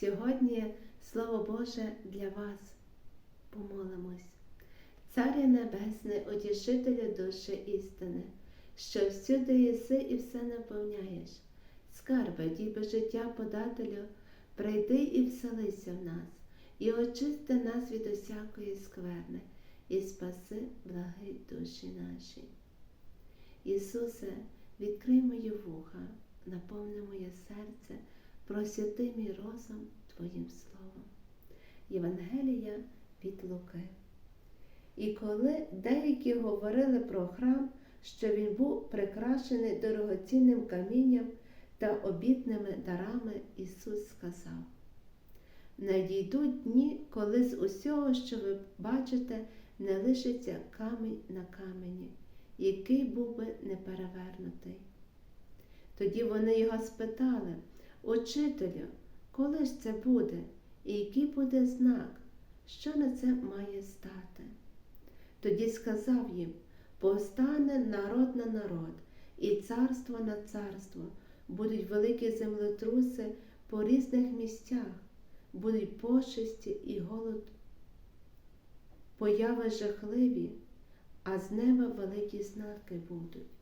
Сьогодні Слово Боже для вас. Помолимось. Царя Небесний, утішителю душі істини, що всюди єси і все наповняєш. Скарби, діби життя подателю, прийди і вселися в нас, і очисти нас від усякої скверни, і спаси благи душі наші. Ісусе, відкрий мої вуха, наповни моє серце, просвяти мій розум Твоїм Словом. Євангелія від Луки. І коли деякі говорили про храм, що він був прикрашений дорогоцінним камінням та обітними дарами, Ісус сказав: Надійдуть дні, коли з усього, що ви бачите, не лишиться камінь на камені, який був би не перевернутий. Тоді вони його спитали, Учителю, коли ж це буде, і який буде знак, що на це має стати? Тоді сказав їм повстане народ на народ, і царство на царство, будуть великі землетруси по різних місцях, будуть пошесті і голод, появи жахливі, а з неба великі знаки будуть.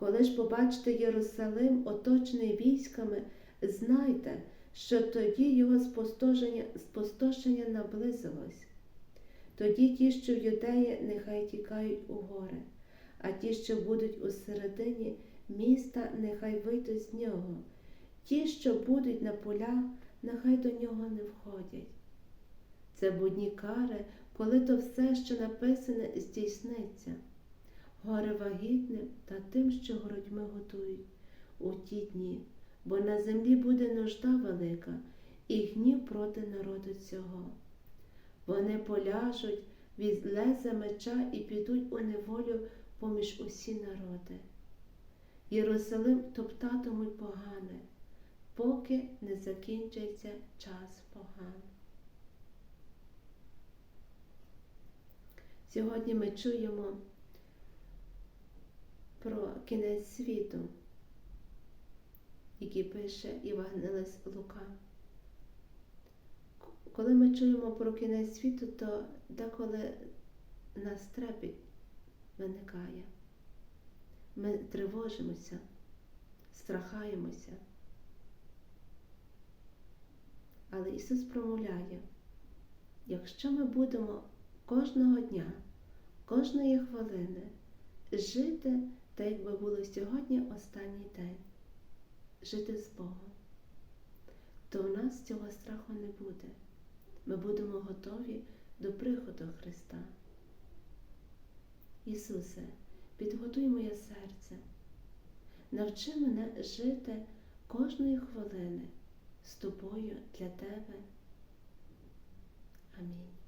Коли ж побачите Єрусалим, оточений військами, знайте, що тоді його спустошення, спустошення наблизилось. Тоді ті, що в юдеї, нехай тікають у гори, а ті, що будуть у середині міста, нехай вийдуть з нього, ті, що будуть на полях, нехай до нього не входять. Це будні кари, коли то все, що написане, здійсниться. Горе вагітним та тим, що грудьми готують у ті дні, бо на землі буде нужда велика і гнів проти народу цього. Вони поляжуть від леза меча і підуть у неволю поміж усі народи. Єрусалим топтатимуть погане, поки не закінчиться час поган. Сьогодні ми чуємо кінець світу, який пише Євангелист Лука. Коли ми чуємо про кінець світу, то деколи нас трепет виникає. Ми тривожимося, страхаємося. Але Ісус промовляє, якщо ми будемо кожного дня, кожної хвилини жити так, якби було сьогодні останній день, жити з Богом, то у нас цього страху не буде. Ми будемо готові до приходу Христа. Ісусе, підготуй моє серце, навчи мене жити кожної хвилини з тобою для Тебе. Амінь.